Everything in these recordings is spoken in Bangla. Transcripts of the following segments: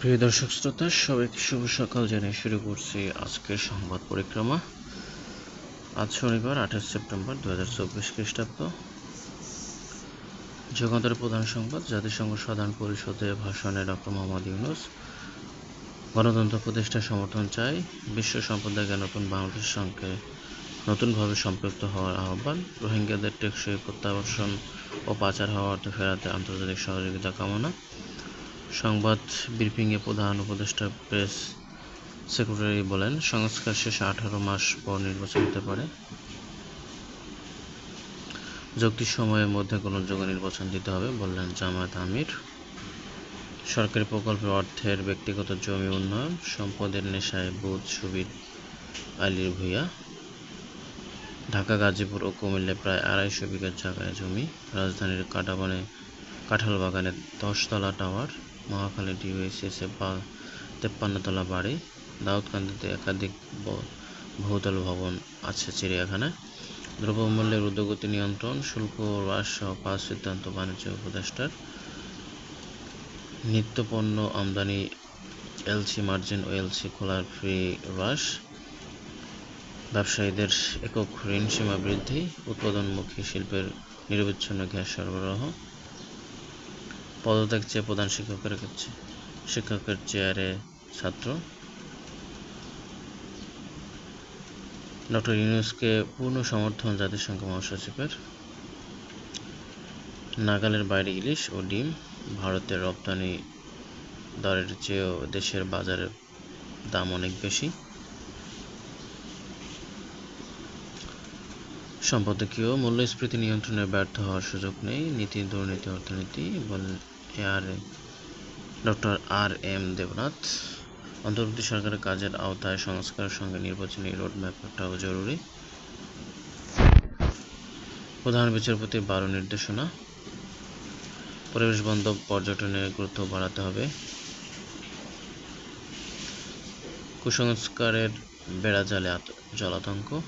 প্রিয় দর্শক শ্রোতা, সবাইকে শুভ সকাল জানিয়ে শুরু করছি আজকের সংবাদ পরিক্রমা। আজ শনিবার, আঠাশ সেপ্টেম্বর দু হাজার চব্বিশ খ্রিস্টাব্দ। যুগান্তরের প্রধান সংবাদ, জাতিসংঘ সাধারণ পরিষদে ভাষণে ডক্টর মোহাম্মদ ইউনুস। গণতন্ত্র প্রতিষ্ঠার সমর্থন চাই। বিশ্ব সম্প্রদায়কে নতুন বাংলাদেশের সঙ্গে নতুনভাবে সম্পৃক্ত হওয়ার আহ্বান। রোহিঙ্গাদের টেকসই প্রত্যাবর্ষণ ও পাচার হওয়া অর্থ ফেরাতে আন্তর্জাতিক সহযোগিতা কামনা। সংবাদ ব্রিফিংয়ে প্রধান উপদেষ্টা প্রেস সেক্রেটারি বলেন, সংস্কার শেষে আঠারো মাস পর নির্বাচন হতে পারে। যুক্তির সময়ের মধ্যে কোনো যোগ্য নির্বাচন দিতে হবে, বললেন জামায়াত আমির। সরকারি প্রকল্পের অর্থের ব্যক্তিগত জমি উন্নয়ন, সম্পদের নেশায় বুধ, সুবির, আলীর ভূঁইয়া। ঢাকা, গাজীপুর ও কুমিল্লায় প্রায় আড়াইশো বিঘা জায়গায় জমি। রাজধানীর কাটাবনে কাঁঠাল বাগানে দশতলা টাওয়ার। মহাখালী ডিওএসএসে বা তেপ্পান্নতলা বাড়ি, দাউদকান্দিতে একাধিক বহুতল ভবন আছে চিড়িয়াখানায় দ্রব্যমূল্যের ঊর্ধ্বগতি নিয়ন্ত্রণ, শুল্ক হ্রাস সহ পাঁচ সিদ্ধান্ত বাণিজ্য উপদেষ্টার। নিত্যপণ্য আমদানি, এলসি মার্জিন ও এলসি খোলার ফ্রি হ্রাস। ব্যবসায়ীদের একক ঋণ সীমা বৃদ্ধি, উৎপাদনমুখী শিল্পের নিরবিচ্ছিন্ন গ্যাস সরবরাহ। পদত্যাগ চেয়ে প্রধান শিক্ষকের কাছে, শিক্ষকের চেয়ারে ছাত্র। ডক্টর ইউনুসকে পূর্ণ সমর্থন জাতিসংঘ মহাসচিবের। নাগালের বাইরে ইলিশ ও ডিম ভারতের রপ্তানি দরের চেয়েও দেশের বাজারের দাম অনেক বেশি। সম্পাদকীয় মূল্যস্ফীতি নিয়ন্ত্রণে ব্যর্থ হওয়ার সুযোগ নেই। নীতি দুর্নীতি অর্থনীতি আর ডক্টর আর এম দেবনাথ, অন্তর্বর্তী সরকারের কাজের আওতায় সংস্কারের সঙ্গে নির্বাচনী রোডম্যাপটাও জরুরি। প্রধান বিচারপতির বারো নির্দেশনা। পরিবেশ বান্ধব পর্যটনের গুরুত্ব বাড়াতে হবে। কুসংস্কারের বেড়া বেড়াজালে জলাতঙ্ক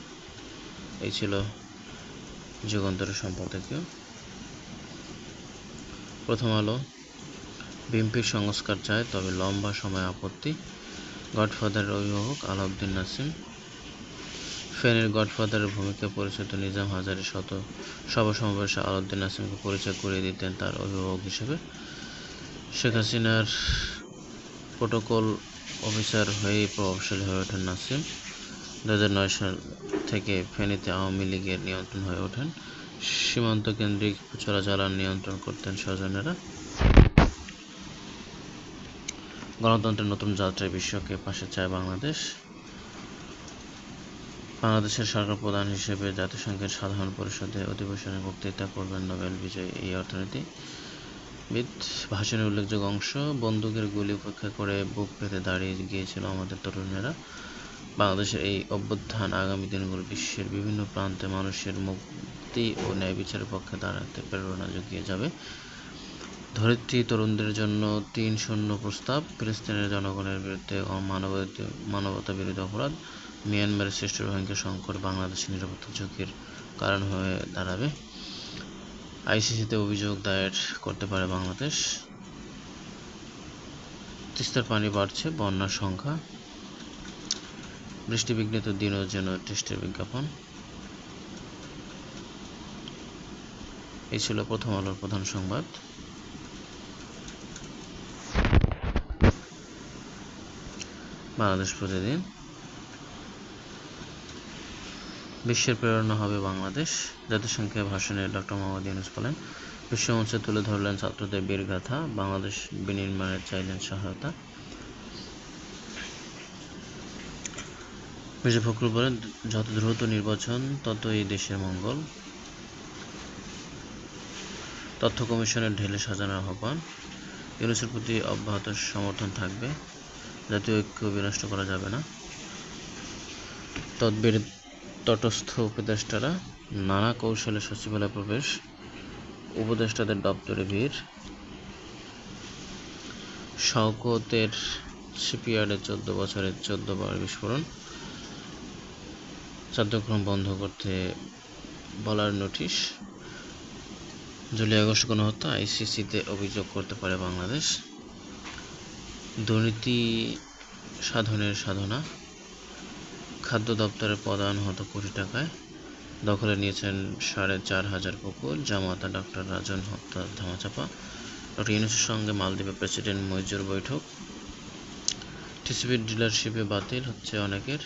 এই ছিল যুগান্তরের সম্পাদকীয় প্রথম আলো। বিএনপির সংস্কার চায়, তবে লম্বা সময় আপত্তি। গডফাদারের অভিভাবক আলাউদ্দিন নাসিম। ফেনের গডফাদারের ভূমিকা পরিচিত নিজাম হাজারি শত সভা সমাবেশে আলাউদ্দিন নাসিমকে পরিচয় করিয়ে দিতেন তার অভিভাবক হিসেবে। শেখ হাসিনার প্রোটোকল অফিসার হয়েই প্রভাবশালী হয়ে ওঠেন নাসিম। দু সাল থেকে ফেনীতে আওয়ামী লীগের নিয়ন্ত্রণ হয়ে ওঠেন। সীমান্ত কেন্দ্রিক চোরাচালান নিয়ন্ত্রণ করতেন স্বজনেরা। গণতন্ত্রের নতুন যাত্রায় বিশ্বকে পাশে চায় বাংলাদেশ। বাংলাদেশের সরকার প্রধান হিসেবে জাতিসংঘের সাধারণ পরিষদে অধিবেশনে বক্তৃতা করবেন নোবেল বিজয়ী এই অর্থনীতিবিদ। ভাষণের উল্লেখযোগ্য অংশ, বন্দুকের গুলি উপেক্ষা করে বুক পেতে দাঁড়িয়ে গিয়েছিল আমাদের তরুণেরা। বাংলাদেশের এই অভ্যুত্থান আগামী দিনগুলো বিশ্বের বিভিন্ন প্রান্তে মানুষের মুক্তি ও ন্যায় বিচারের পক্ষে দাঁড়াতে প্রেরণা জুগিয়ে যাবে। ধরিত্রী তরুণদের জন্য তিন শূন্য প্রস্তাব। ফিলিস্তিনের জনগণের বিরুদ্ধে মানবতা বিরোধী অপরাধ। মিয়ানমারের শ্রেষ্ঠ রোহিঙ্গা সংকট বাংলাদেশের নিরাপত্তা ঝুঁকির কারণ হয়ে দাঁড়াবে। আইসিসিতে অভিযোগ দায়ের করতে পারে বাংলাদেশ। তিস্তার পানি বাড়ছে, বন্যার সংখ্যা। বৃষ্টিবিঘ্নিত দিনও যেন টেস্টের বিজ্ঞাপন। এই ছিল প্রথম আলোর প্রধান সংবাদ। বাংলাদেশ প্রতিদিন। বিশ্বের প্রেরণা হবে বাংলাদেশ। জাতিসংঘের ভাষণে ডক্টর মোহাম্মদ ইউনুস বলেন বিশ্বমঞ্চে তুলে ধরলেন ছাত্রদের বীরগাথা বাংলাদেশ বিনির্মাণে চাইলেন সহায়তা। মির্জা ফখরুল বলেন, যত দ্রুত নির্বাচন তত এই দেশের মঙ্গল। তথ্য কমিশনের ঢেলে সাজানোর আহ্বান। ইউনুসের প্রতি অব্যাহত সমর্থন থাকবে। জাতীয় ঐক্য বিনষ্ট করা যাবে না। তদ্বির তটস্থ উপদেষ্টারা নানা কৌশলে সচিবালয় প্রবেশ, উপদেষ্টাদের দপ্তরে ভিড়, শওকতের শিপইয়ার্ডে চোদ্দ বছরের চোদ্দ বার বিস্ফোরণ চাদ্যক্রম বন্ধ করতে বলার নোটিশ, জুলাই আগস্ট গণহত্যা, আইসিসিতে অভিযোগ করতে পারে বাংলাদেশ। দুর্নীতি সাধনের সাধনা। খাদ্য দপ্তরের প্রদান হতো কোটি টাকায়। দখলে নিয়েছেন সাড়ে চার হাজার পুকুর জামাতা ডক্টর রাজন হত্যা ধামাচাপা। ডক্টর ইউনুসের সঙ্গে মালদ্বীপের প্রেসিডেন্ট মইজুর বৈঠক। টিসিবির ডিলারশিপে বাতিল হচ্ছে অনেকের।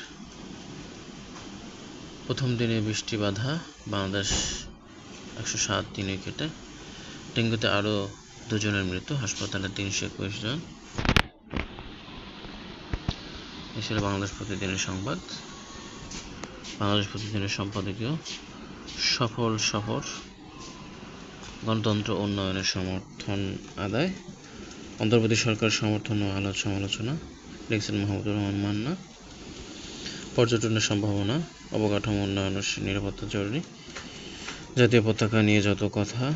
প্রথম দিনে বৃষ্টি বাধা, বাংলাদেশ একশো সাত তিন উইকেটে ডেঙ্গুতে আরও দুজনের মৃত্যু। হাসপাতালে তিনশো একুশ জন। ছিল বাংলাদেশ প্রতিদিনের সংবাদ। বাংলাদেশ প্রতিদিনের সম্পাদকীয় সফল সফর, গণতন্ত্র উন্নয়নের সমর্থন আদায়, অন্তর্বর্তী সরকার সমর্থন ও আলোচ সমালোচনা, লিখছেন মাহমুদুর রহমান মান্না। পর্যটনের সম্ভাবনা, অবকাঠামো উন্নয়ন ও নিরাপত্তা জরুরি। জাতীয় পতাকা নিয়ে যত কথা,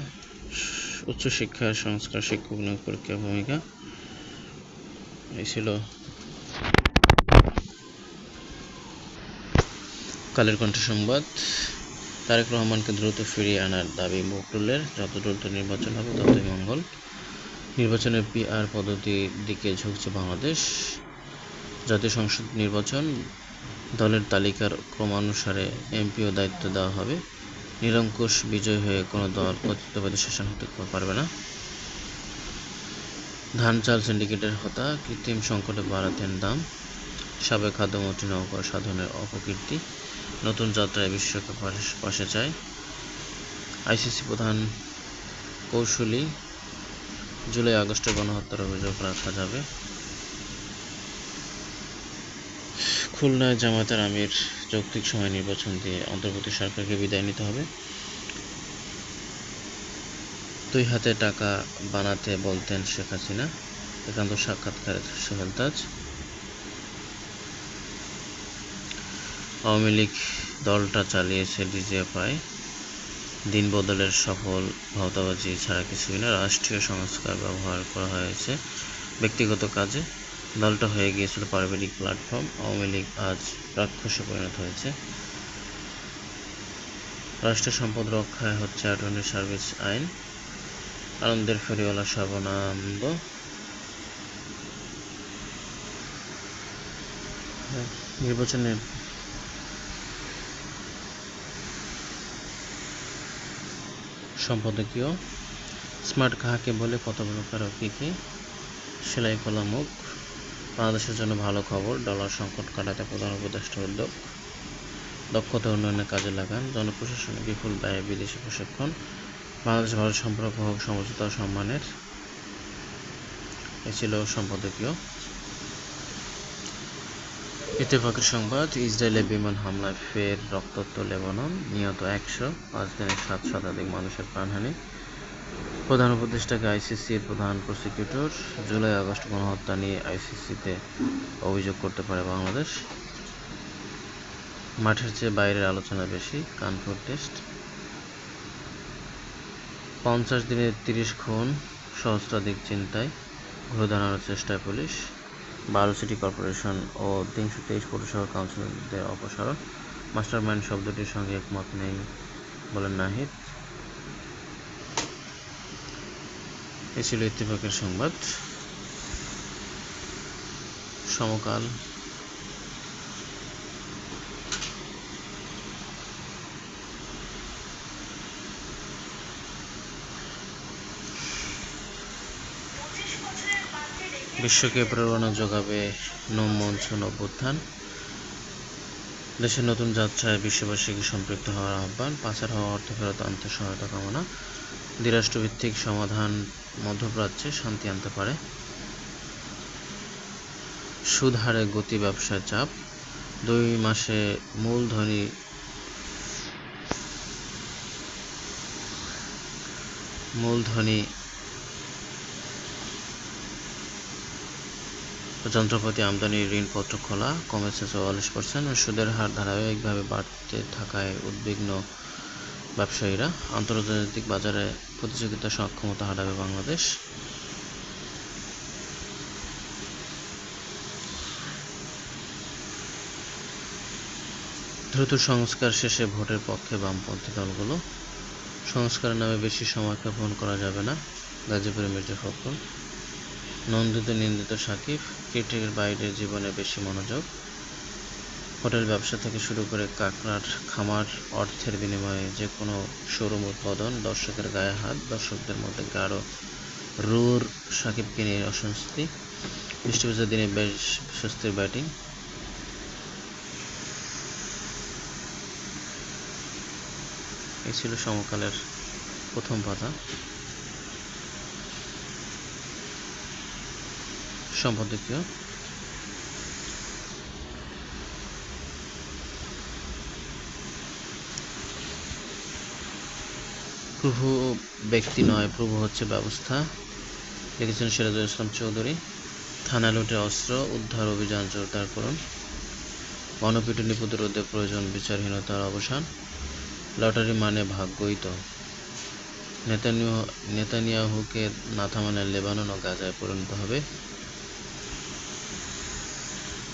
উচ্চশিক্ষা, সংস্কার, শিক্ষক নিয়োগ পরীক্ষা, ভূমিকা, এই ছিল কালের কণ্ঠ সংবাদ তারেক রহমানকে দ্রুত ফিরিয়ে আনার দাবি মকরুলের। যত দ্রুত নির্বাচন হবে, ততই মঙ্গল। নির্বাচনের পিআর পদ্ধতির দিকে ঝুঁকছে বাংলাদেশ। জাতীয় সংসদ নির্বাচন, দলের তালিকার ক্রমানুসারে এমপিও দায়িত্ব দেওয়া হবে। নিরঙ্কুশ বিজয় হয়ে কোনো দল কর্তৃত্ববাদী শাসন হতে পারবে না। ধান চাল সিন্ডিকেটের হতা কৃত্রিম সংকটে বাড়াতেন দাম। সাবেক খাদ্যমন্ত্রী নৌকর সাধনের অপকীর্তি। নতুন যাত্রায় বিশ্বকে পাশে চায় আইসিসি প্রধান কৌশলী, জুলাই, আগস্টে গণহত্যার অভিযোগ রাখা যাবে। খুলনায় জামাতের আমির যৌক্তিক সময় নির্বাচন দিয়ে অন্তর্বর্তী সরকারকে বিদায় নিতে হবে। দুই হাতে টাকা বানাতে বলতেন শেখ হাসিনা। একান্ত সাক্ষাৎকারে সোহেল তাজ। আওয়ামী লীগ দলটা চালিয়েছে ডিজিএফআই দিন বদলের সফল ভাওতাবাজি ছাড়া কিছুই না। রাষ্ট্রীয় সংস্কার ব্যবহার করা হয়েছে ব্যক্তিগত কাজে। দলটা হয়ে গিয়েছিল পারিবারিক প্ল্যাটফর্ম। আওয়ামী লীগ আজ রাক্ষসে পরিণত হয়েছে। রাষ্ট্র সম্পদ রক্ষায় হচ্ছে অ্যাটর্নি সার্ভিস আইন। আনন্দের ফেরিওয়ালা সর্বনান্দ। নির্বাচনের সম্পাদকীয়, স্মার্ট কাহাকে বলে কত প্রকার কি কি সেলাই কলা মুখ, বাংলাদেশের জন্য ভালো খবর, ডলার সংকট কাটাতে প্রধান উপদেষ্টা উদ্যোগ, দক্ষতা উন্নয়নের কাজে লাগান, জনপ্রশাসনে বিপুল ব্যয়ে, বিদেশি প্রশিক্ষণ, বাংলাদেশ ভারত সম্পর্ক হোক, সমঝোতা সম্মানের, এ ছিল সম্পাদকীয়। ইত্তেফাকের সংবাদ ইসরায়েলের বিমান হামলায় ফের রক্তাক্ত লেবানন, নিহত একশো পাঁচ দিনে সাত শতাধিক মানুষের প্রাণহানি। প্রধান উপদেষ্টাকে আইসিসির প্রধান প্রসিকিউটর জুলাই আগস্ট গণহত্যা নিয়ে আইসিসিতে অভিযোগ করতে পারে বাংলাদেশ। মাঠের চেয়ে বাইরের আলোচনা বেশি, কানপুর টেস্ট। পঞ্চাশ দিনে তিরিশ খুন, সহস্রাধিক চিন্তায় ঘুরে দাঁড়ানোর চেষ্টায় পুলিশ। বারো সিটি কর্পোরেশন ও তিনশো তেইশ পৌরসভা কাউন্সিলরদের অপসারণ। মাস্টারমাইন্ড শব্দটির সঙ্গে একমত নেই বলেন নাহিদ। এ ছিল ইত্তেফাকের সংবাদ। সমকাল বিশ্বকে প্রেরণা যোগাবে নম মনসুন অভ্যুত্থান। দেশের নতুন যাত্রায় বিশ্ববাসীকে সম্পৃক্ত হওয়ার আহ্বান, পাচার হওয়া অর্থ ফেরত আনতে সহায়তা কামনা। দ্বিরাষ্ট্রভিত্তিক সমাধান মধ্যপ্রাচ্যে শান্তি আনতে পারে। সুদ হারে গতি ব্যবসায় চাপ। দুই মাসে মূলধনী মূলধনী যন্ত্রপাতি আমদানি, ঋণপত্র খোলা, কমেছে চৌয়াল্লিশ পার্সেন্ট সুদের হার ধারাবাহিকভাবে বাড়তে থাকায় উদ্বিগ্ন ব্যবসায়ীরা। আন্তর্জাতিক বাজারে প্রতিযোগিতা সক্ষমতা হারাবে বাংলাদেশ। দ্রুত সংস্কার শেষে ভোটের পক্ষে বামপন্থী দলগুলো। সংস্কারের নামে বেশি সময় ক্ষেপণ করা যাবে না। গাজীপুরে মির্জা ফখরুল। নন্দিত নিন্দিত সাকিব কেটের বাইরের জীবনে বেশি মনোযোগ। হোটেল ব্যবসা থেকে শুরু করে কাঁকড়ার খামার, অর্থের বিনিময়ে যে কোনো শোরুম উৎপাদন দর্শকের গায়ে হাত, দর্শকদের মধ্যে গাঢ় রুর সাকিবকে নিয়ে অস্বস্তি। বৃষ্টিবাজার দিনে বেশ স্বস্তির ব্যাটিং। এই ছিল সমকালের প্রথম পাতা। সম্পাদকীয়। প্রভু ব্যক্তি নয়, প্রভু হচ্ছে ব্যবস্থা। লিখেছেন সিরাজুল ইসলাম চৌধুরী, থানা লুটে অস্ত্র, উদ্ধার অভিযান, জোরদার করুন। গণপিটুনি প্রতিরোধে প্রয়োজন, বিচারহীনতার অবসান। লটারি মানে ভাগ্যই তো। নেতানিয়াহু নেতানিয়াহুকে না থামালে লেবানন ও গাজায় পরিণত হবে।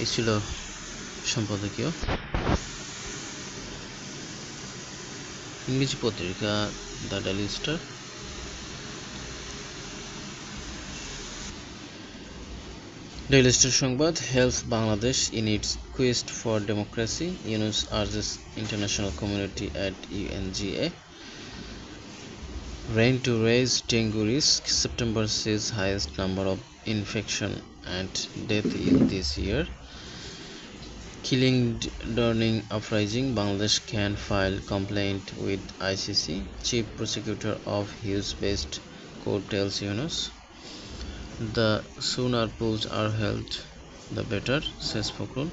এই ছিল সম্পাদকীয় ইংরেজি পত্রিকা the Daily Star Daily Star সংবাদ, health Bangladesh in its quest for democracy, Yunus urges international community at UNGA Rain to raise dengue risk. September sees highest number of infection and death in this year. Killing during uprising Bangladesh can file complaint with ICC chief prosecutor of Hughes based court tells Yunus the sooner pools are held. The better says Fokrul.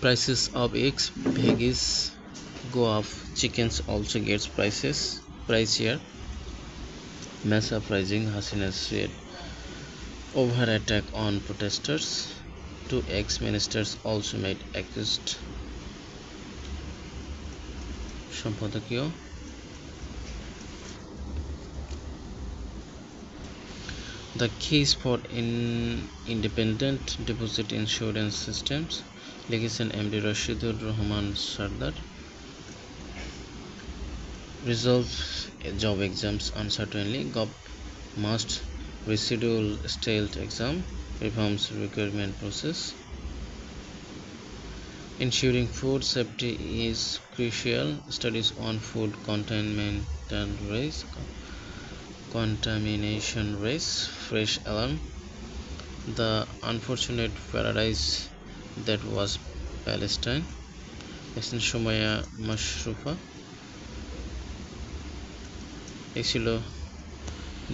Prices of eggs veggies go up. Chickens also gets prices pricier Massa uprising Hasina's said over attack on protesters two ex-ministers also made accused সম্পাদকীয় The keys for in independent deposit insurance systems লিখেছেন MD Rashidur Rahman Sardar resolve job exams uncertainly. Gov. must reschedule state exam reforms requirement process. Ensuring food safety is crucial. Studies on food containment and risk. Contamination risk. Fresh alarm. The unfortunate paradise that was palestine. Shumaya Mashrufa. এই ছিল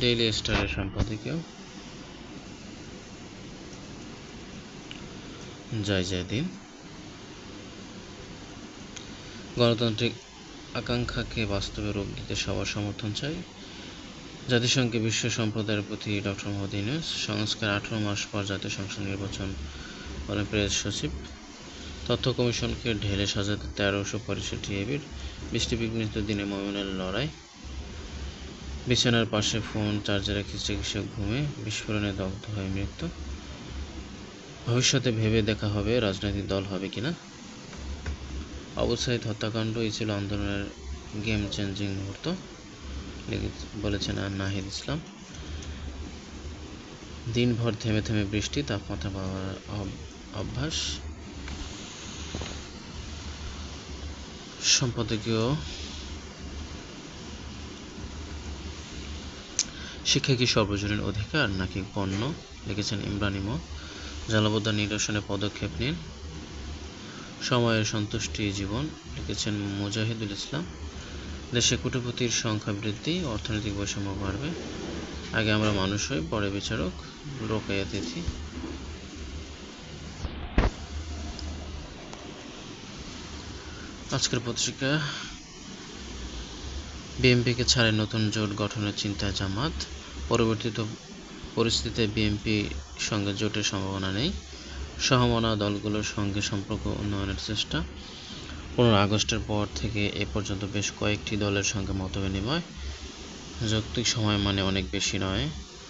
ডেইলি স্টারের সম্পাদকীয়। জয় জয় দিন। গণতান্ত্রিক আকাঙ্ক্ষাকে বাস্তবে রূপ দিতে সবার সমর্থন চাই। জাতিসংঘে বিশ্ব সম্প্রদায়ের প্রতি ডক্টর মোহাম্মদ ইউনুস, সংস্কার আঠারো মাস পর জাতীয় সংসদ নির্বাচন বলেন প্রেস সচিব। তথ্য কমিশনকে ঢেলে সাজাতে তেরোশো পঁয়ষট্টি এবির বৃষ্টি বিঘ্নিত দিনে মমিনের লড়াই। বিছানার পাশে ফোন চার্জে রেখে, চিকিৎসক ঘুমে বিস্ফোরণে দগ্ধ হয়ে মৃত্যু। ভবিষ্যতে ভেবে দেখা হবে রাজনৈতিক দল হবে কিনা। অবসাইদ হত্যাকাণ্ড, এই ছিল আন্দোলনের গেম চেঞ্জিং মুহূর্ত বলেছেন আর নাহিদ ইসলাম। দিনভর থেমে থেমে বৃষ্টি, তাপমাত্রা পাওয়ার অভ্যাস। সম্পাদকীয় শিক্ষা কি সর্বজনীন অধিকার নাকি পণ্য? লিখেছেন ইমরান ইমো। জলাবদ্ধা নিরসনে পদক্ষেপ নিন। সময়ের সন্তুষ্টি জীবন, লিখেছেন মুজাহিদুল ইসলাম। দেশে কোটিপতির সংখ্যা বৃদ্ধি, অর্থনৈতিক বৈষম্য বাড়বে। আগে আমরা মানুষ হই, পরে বিচারক রোকাইয়া তিথি আজকের পত্রিকা বিএনপিকে ছাড়ে নতুন জোট গঠনের চিন্তায় জামাত। পরবর্তীতে পরিস্থিতিতে বিএনপি সঙ্গে জোটের সম্ভাবনা নেই। সহমনা দলগুলোর সঙ্গে সম্পর্ক উন্নয়নের চেষ্টা। পনেরো আগস্টের পর থেকে এ পর্যন্ত বেশ কয়েকটি দলের সঙ্গে মত বিনিময় যৌক্তিক সময় মানে অনেক বেশি নয়,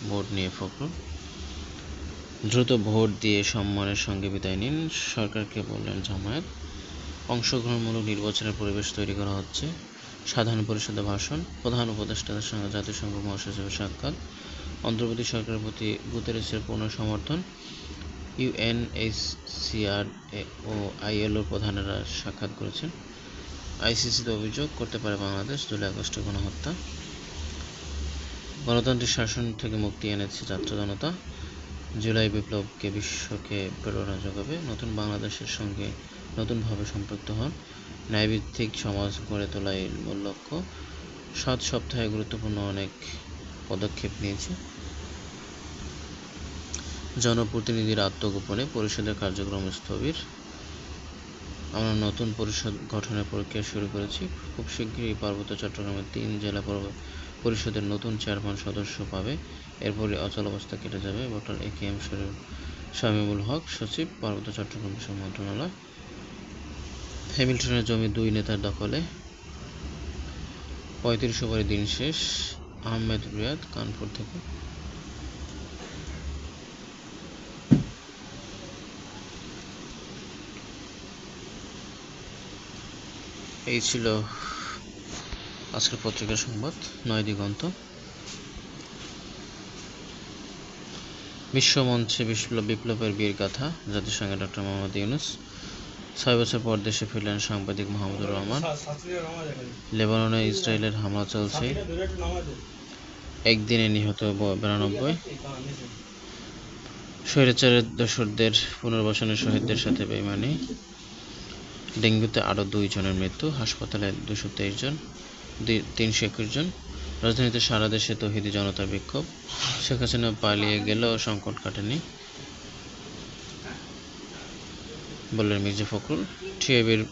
ভোট নিয়ে ফখরুল। দ্রুত ভোট দিয়ে সম্মানের সঙ্গে বিদায় নিন, সরকারকে বললেন জামায়াত। অংশগ্রহণমূলক নির্বাচনের পরিবেশ তৈরি করা হচ্ছে। সাধারণ পরিষদে ভাষণ, প্রধান উপদেষ্টাদের সঙ্গে জাতিসংঘ মহাসচিবের সাক্ষাৎ অন্তর্বর্তী সরকারের প্রতি গুতেরেসের পূর্ণ সমর্থন ইউএনএইচসিআর ও আইএলওর প্রধানেরা সাক্ষাৎ করেছেন। আইসিসিতে অভিযোগ, করতে পারে বাংলাদেশ, জুলাই আগস্টে গণহত্যা। গণতান্ত্রিক শাসন থেকে মুক্তি এনেছে ছাত্র জনতা। জুলাই বিপ্লবকে বিশ্বকে প্রেরণা যোগাবে। নতুন বাংলাদেশের সঙ্গে নতুনভাবে সম্পৃক্ত হন। ন্যায়ভিত্তিক সমাজ গড়ে তোলাই মূল লক্ষ্য। সাত সপ্তাহে গুরুত্বপূর্ণ অনেক পদক্ষেপ নিয়েছে। জনপ্রতিনিধির আত্মগোপনে পরিষদের কার্যক্রম স্থবির। আমরা নতুন পরিষদ গঠনের প্রক্রিয়া শুরু করেছি। খুব শীঘ্রই পার্বত্য চট্টগ্রামের তিন জেলা পরিষদের নতুন চেয়ারম্যান সদস্য পাবে। এরপরই অচল অবস্থা কেটে যাবে। ডক্টর এ কে এম শামীমুল হক, সচিব, পার্বত্য চট্টগ্রাম মন্ত্রণালয়। হ্যামিল্টনের জমি দুই নেতার দখলে। পঁয়ত্রিশ ওভারে দিন শেষ, আহমেদ রিয়াদ কানপুর থেকে। এই ছিল আজকের পত্রিকার সংবাদ, নয় দিগন্ত। বিশ্বমঞ্চে বিপ্লব বিপ্লবের বীর গাথা জাতিসংঘে ডক্টর মোহাম্মদ ইউনুস। ছয় বছর পর দেশে ফিরলেন সাংবাদিক মাহমুদুর রহমান। লেবাননে ইসরায়েলের হামলা চলছে। একদিনে নিহত বিরানব্বই। স্বৈরাচারের দোসরদের পুনর্বাসনের শহীদদের সাথে বেইমানি। ডেঙ্গুতে আরও দুই জনের মৃত্যু, হাসপাতালে দুশো তেইশ জন তিনশো একুশ জন। রাজধানীতে সারা দেশে তহিদি জনতার বিক্ষোভ। শেখ হাসিনা পালিয়ে গেলেও সংকট কাটেনি। বললেন মির্জা ফখরুল, টিআইবির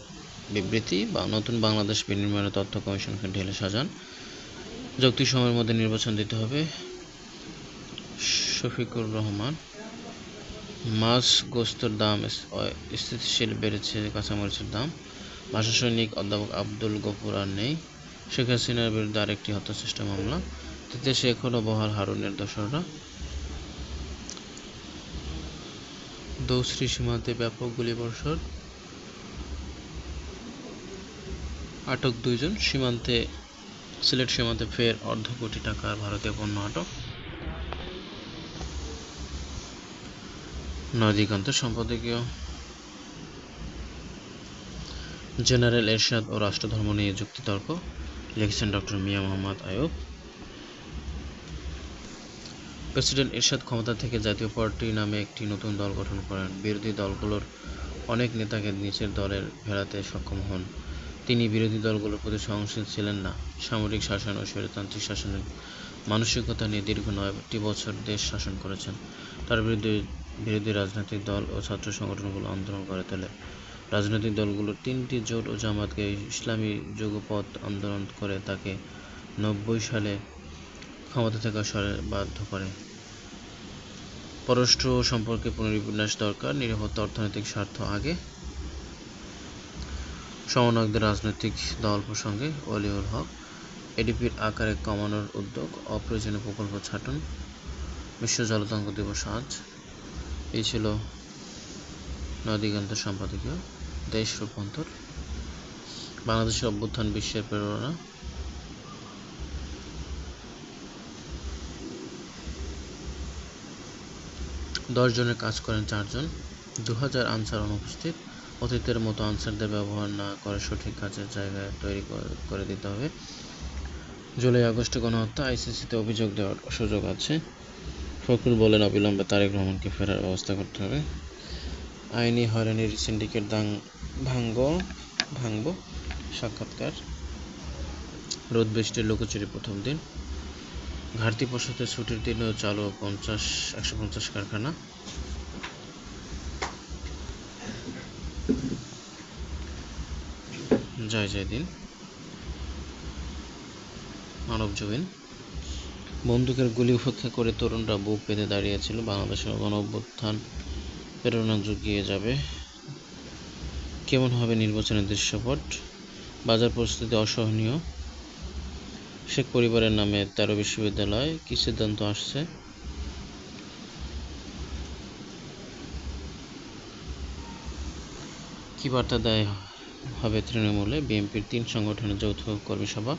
বিবৃতি বা নতুন বাংলাদেশ বিনির্মাণের তথ্য কমিশনকে ঢেলে সাজান। যৌক্তিক সময়ের মধ্যে নির্বাচন দিতে হবে। শফিকুর রহমান, মাছ গোস্তর দাম স্থিতিশীল বেড়েছে, কাঁচামরিচের দাম। ভাষা সৈনিক অধ্যাপক আব্দুল গফুর আর নেই। শেখ হাসিনার বিরুদ্ধে আরেকটি হত্যাচেষ্টা মামলা। তৃতীয় শেখ হলো বহাল হারুনের দোসররা। দৌশ্রী সীমান্তে ব্যাপক গুলিবর্ষণ। আটক দুইজন, সীমান্তে, সিলেট সীমান্তে ফের অর্ধ কোটি টাকার ভারতীয় পণ্য আটক। নদিগন্ত সম্পাদকীয়। জেনারেল এরশাদ ও রাষ্ট্রধর্ম নিয়ে যুক্তিতর্ক লিখেছেন ডক্টর মিয়া মোহাম্মদ আয়ুব প্রেসিডেন্ট এরশাদ ক্ষমতা থেকে জাতীয় পার্টি নামে একটি নতুন দল গঠন করেন। বিরোধী দলগুলোর অনেক নেতাকে নিচের দলের ফেরাতে সক্ষম হন। তিনি বিরোধী দলগুলোর প্রতি সহনশীল ছিলেন না। সামরিক শাসন ও স্বৈরতান্ত্রিক শাসনের মানসিকতা নিয়ে দীর্ঘ নয়টি বছর দেশ শাসন করেছেন। তার বিরুদ্ধে বিরোধী রাজনৈতিক দল ও ছাত্র সংগঠনগুলো আন্দোলন করে তোলে। রাজনৈতিক দলগুলোর তিনটি জোট ও জামাতকে ইসলামী যুগপথ আন্দোলন করে তাকে নব্বই সালে ক্ষমতা থেকে সরে বাধ্য করে। পররাষ্ট্র সম্পর্কে পুনর্বিন্যাস দরকার নিরাপত্তা অর্থনৈতিক স্বার্থ আগে। সমন্বয়কদের রাজনৈতিক দল প্রসঙ্গে অলিউল হক, এডিপির আকারে কমানোর উদ্যোগ, অপ্রয়োজনীয় প্রকল্প ছাটন, বিশ্ব জলতঙ্ক দিবস আজ। এই ছিল নদীকান্ত সম্পাদকীয়, দেশ রূপান্তর। বাংলাদেশের অভ্যুত্থান বিশ্বের প্রেরণা। জনের কাজ করেন চারজন। দু হাজার আনসার অনুপস্থিত। অতীতের মতো আনসারদের ব্যবহার না করে সঠিক কাজের জায়গায় তৈরি করে দিতে হবে। জুলাই, আগস্টে গণহত্যা, আইসিসিতে অভিযোগ দেওয়ার সুযোগ আছে। ফখরুল বলেন, অবিলম্বে তারেক রহমানকে ফেরার ব্যবস্থা করতে হবে। আইনি হয়রানির সিন্ডিকেট দাং ভাঙ্গ, ভাঙব, সাক্ষাৎকার। রোদ বৃষ্টির লুকোচুরি প্রথম দিন। ঘাটতি পোষাতে ছুটির দিনেও চালু পঞ্চাশ, একশো পঞ্চাশ কারখানা। জয় জয় দিন। মানব জবিন। বন্দুকের গুলি উপেক্ষা করে তরুণরা বুক পেতে দাঁড়িয়েছিল। বাংলাদেশের গণ অভ্যুত্থান প্রেরণা জুগিয়ে যাবে। কেমন হবে নির্বাচনের দৃশ্যপট? বাজার পরিস্থিতি অসহনীয়। শেখ পরিবারের নামে তেরো বিশ্ববিদ্যালয় কি সিদ্ধান্ত আসছে? কি বার্তা দেয় হবে তৃণমূলে? বিএনপির তিন সংগঠনের যৌথ কর্মী সভা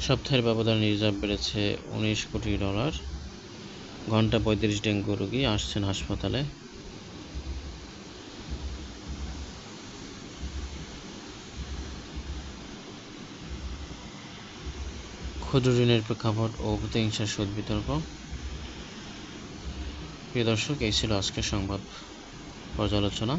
সপ্তাহের ব্যবধান রিজার্ভ বেড়েছে উনিশ কোটি ডলার। ঘণ্টা পঁয়ত্রিশ ডেঙ্গু রোগী আসছেন হাসপাতালে। ক্ষুদ্র ঋণের প্রেক্ষাপট ও প্রতিহিংসার সুদ বিতর্ক। প্রিয় দর্শক এই ছিল আজকের সংবাদ পর্যালোচনা।